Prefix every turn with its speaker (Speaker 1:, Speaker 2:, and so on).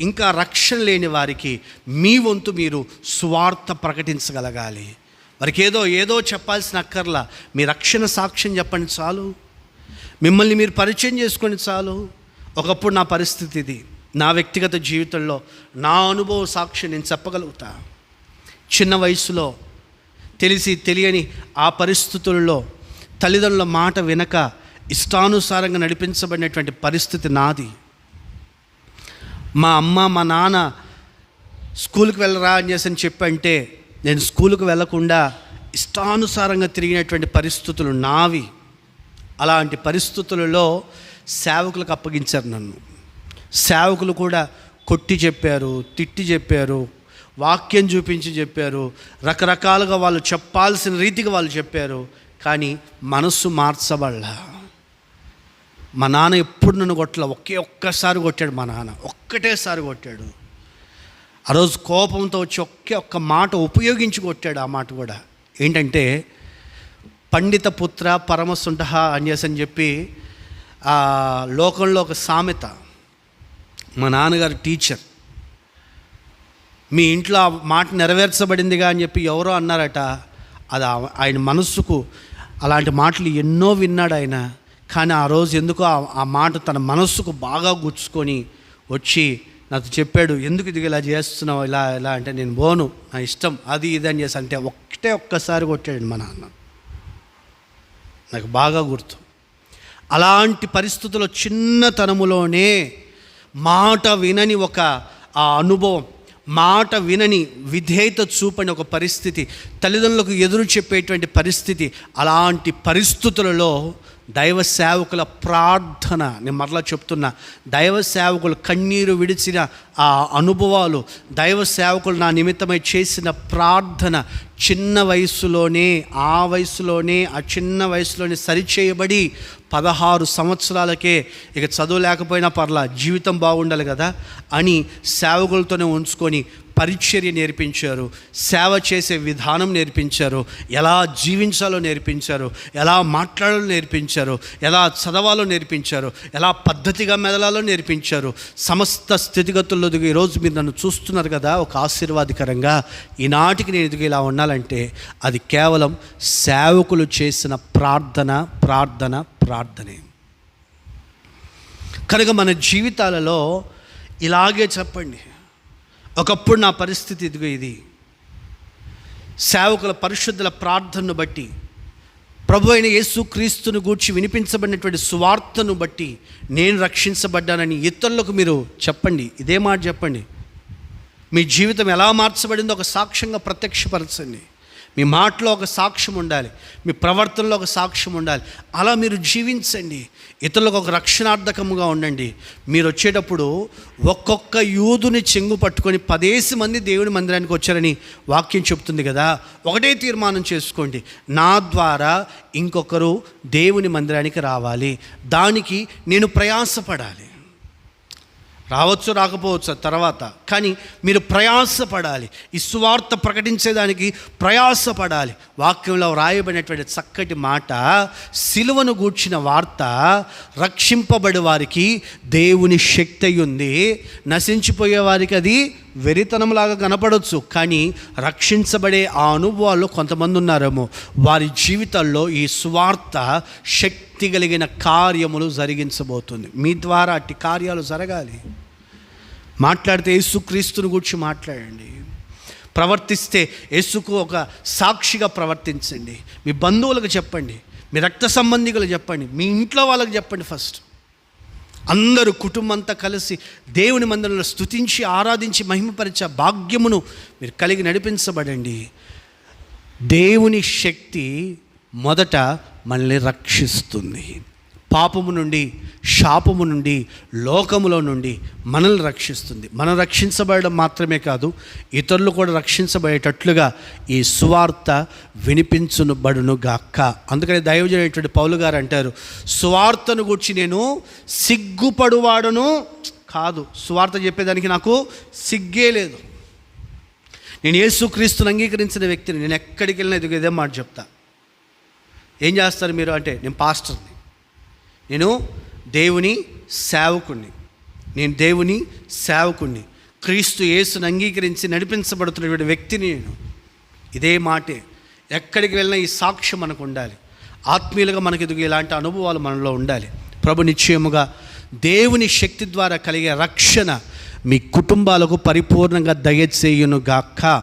Speaker 1: ఇంకా రక్షణ లేని వారికి మీ వంతు మీరు స్వార్థ ప్రకటించగలగాలి. వారికి ఏదో ఏదో చెప్పాల్సిన అక్కర్లా మీ రక్షణ సాక్ష్యం చెప్పండి చాలు. మిమ్మల్ని మీరు పరిచయం చేసుకొని చాలు. ఒకప్పుడు నా పరిస్థితి ఇది. నా వ్యక్తిగత జీవితంలో నా అనుభవ సాక్ష్యం నేను చెప్పగలుగుతా. చిన్న వయసులో తెలిసి తెలియని ఆ పరిస్థితుల్లో తల్లిదండ్రుల మాట వినక ఇష్టానుసారంగా నడిపించబడినటువంటి పరిస్థితి నాది. మా అమ్మ మా నాన్న స్కూల్కి వెళ్ళరా అని చేసి అని చెప్పంటే నేను స్కూల్కి వెళ్ళకుండా ఇష్టానుసారంగా తిరిగినటువంటి పరిస్థితులు నావి. అలాంటి పరిస్థితులలో సేవకులకు అప్పగించారు నన్ను. సేవకులు కూడా కొట్టి చెప్పారు తిట్టి చెప్పారు వాక్యం చూపించి చెప్పారు రకరకాలుగా వాళ్ళు చెప్పాల్సిన రీతిగా వాళ్ళు చెప్పారు కానీ మనస్సు మార్చబడలా. మా నాన్న ఎప్పుడు నన్ను కొట్టలే. ఒకే ఒక్కసారి కొట్టాడు మా నాన్న. ఒక్కటేసారి కొట్టాడు. ఆ రోజు కోపంతో వచ్చి ఒకే ఒక్క మాట ఉపయోగించి కొట్టాడు ఆ మాట కూడా. ఏంటంటే పండిత పుత్ర పరమసుంట అన్యస్ అని చెప్పి ఆ లోకంలో ఒక సామెత. మా నాన్నగారు టీచర్. మీ ఇంట్లో ఆ మాట నెరవేర్చబడిందిగా అని చెప్పి ఎవరో అన్నారట. అది ఆయన మనస్సుకు అలాంటి మాటలు ఎన్నో విన్నాడు ఆయన. కానీ ఆ రోజు ఎందుకో ఆ- మాట తన మనస్సుకు బాగా గుచ్చుకొని వచ్చి నాకు చెప్పాడు ఎందుకు ఇది ఇలా చేస్తున్నావు? ఇలా ఇలా అంటే నేను పోను నా ఇష్టం అది ఇది అని చేసి అంటే ఒక్కటే ఒక్కసారి కొట్టాడు మా నాన్న. నాకు బాగా గుర్తు. అలాంటి పరిస్థితుల్లో చిన్నతనములోనే మాట వినని ఒక ఆ అనుభవం మాట వినని విధేయత చూపని ఒక పరిస్థితి తల్లిదండ్రులకు ఎదురు చెప్పేటువంటి పరిస్థితి అలాంటి పరిస్థితులలో దైవ సేవకుల ప్రార్థన. నేను మరలా చెప్తున్నా దైవ సేవకులు కన్నీరు విడిచిన ఆ అనుభవాలు దైవ సేవకులు నా నిమిత్తమై చేసిన ప్రార్థన చిన్న వయసులోనే ఆ వయసులోనే ఆ చిన్న వయసులోనే సరిచేయబడి పదహారు సంవత్సరాలకే ఇక చదువు లేకపోయినా పర్లా జీవితం బాగుండాలి కదా అని సేవకులతోనే ఉంచుకొని పరిచర్య నేర్పించారు సేవ చేసే విధానం నేర్పించారు ఎలా జీవించాలో నేర్పించారు ఎలా మాట్లాడాలో నేర్పించారు ఎలా చదవాలో నేర్పించారు ఎలా పద్ధతిగా మెదలాలో నేర్పించారు. సమస్త స్థితిగతుల్లో దిగి ఈరోజు మీరు నన్ను చూస్తున్నారు కదా ఒక ఆశీర్వాదకరంగా. ఈనాటికి నేను ఎదుగు ఇలా ఉండాలంటే అది కేవలం సేవకులు చేసిన ప్రార్థన ప్రార్థన ప్రార్థనే. కనుక మన జీవితాలలో ఇలాగే చెప్పండి. ఒకప్పుడు నా పరిస్థితి ఇదిగో ఇది. సేవకుల పరిశుద్ధుల ప్రార్థనను బట్టి ప్రభు అయిన యేసు క్రీస్తును గూర్చి వినిపించబడినటువంటి సువార్తను బట్టి నేను రక్షించబడ్డానని ఇతరులకు మీరు చెప్పండి. ఇదే మాట చెప్పండి. మీ జీవితం ఎలా మార్చబడిందో ఒక సాక్ష్యంగా ప్రత్యక్షపరచండి. మీ మాటలో ఒక సాక్ష్యం ఉండాలి. మీ ప్రవర్తనలో ఒక సాక్ష్యం ఉండాలి. అలా మీరు జీవించండి. ఇతరులకు ఒక రక్షణార్థకముగా ఉండండి. మీరు వచ్చేటప్పుడు ఒక్కొక్క యూదుని చెంగు పట్టుకొని పదేసి మంది దేవుని మందిరానికి వచ్చారని వాక్యం చెప్తుంది కదా. ఒకటే తీర్మానం చేసుకోండి. నా ద్వారా ఇంకొకరు దేవుని మందిరానికి రావాలి. దానికి నేను ప్రయాసపడాలి. రావచ్చు రాకపోవచ్చు తర్వాత. కానీ మీరు ప్రయాసపడాలి. ఈ సువార్త ప్రకటించేదానికి ప్రయాసపడాలి. వాక్యంలో వ్రాయబడినటువంటి చక్కటి మాట సిలువను గూర్చిన వార్త రక్షింపబడి వారికి దేవుని శక్తి ఉంది. నశించిపోయే వారికి అది వెరితనంలాగా కనపడవచ్చు కానీ రక్షించబడే ఆ అనుభవాల్లో కొంతమంది ఉన్నారేమో. వారి జీవితాల్లో ఈ సువార్త శక్తి కలిగిన కార్యములు జరిగించబోతుంది. మీ ద్వారా అట్టి కార్యాలు జరగాలి. మాట్లాడితే యేసుక్రీస్తుని గురించి మాట్లాడండి. ప్రవర్తిస్తే యేసుకు ఒక సాక్షిగా ప్రవర్తించండి. మీ బంధువులకు చెప్పండి. మీ రక్త సంబంధికులు చెప్పండి. మీ ఇంట్లో వాళ్ళకి చెప్పండి ఫస్ట్. అందరూ కుటుంబం అంతా కలిసి దేవుని మందిరంలో స్తుతించి ఆరాధించి మహిమపరిచే భాగ్యమును మీరు కలిగి నడిపించబడండి. దేవుని శక్తి మొదట మనల్ని రక్షిస్తుంది. పాపము నుండి శాపము నుండి లోకములో నుండి మనల్ని రక్షిస్తుంది. మనం రక్షించబడడం మాత్రమే కాదు ఇతరులు కూడా రక్షించబడేటట్లుగా ఈ సువార్త వినిపించును బడును గాక్క అందుకని దైవజనటువంటి పౌలు గారు అంటారు సువార్తను గురించి నేను సిగ్గుపడువాడును కాదు. సువార్త చెప్పేదానికి నాకు సిగ్గే లేదు. నేను యేసుక్రీస్తుని అంగీకరించిన వ్యక్తిని నేను ఎక్కడికి వెళ్ళినా ఇదిగో ఇదే మాట చెప్తా. ఏం చేస్తారు మీరు అంటే నేను పాస్టర్ని. నేను దేవుని సేవకుణ్ణి. నేను దేవుని సేవకుణ్ణి. క్రీస్తు యేసును అంగీకరించి నడిపించబడుతున్నటువంటి వ్యక్తిని నేను. ఇదే మాటే. ఎక్కడికి వెళ్ళినా ఈ సాక్ష్యం మనకు ఉండాలి. ఆత్మీయులుగా మనకి ఎదుగు ఇలాంటి అనుభవాలు మనలో ఉండాలి. ప్రభు నిశ్చయముగా దేవుని శక్తి ద్వారా కలిగే రక్షణ మీ కుటుంబాలకు పరిపూర్ణంగా దయచేయునుగాక.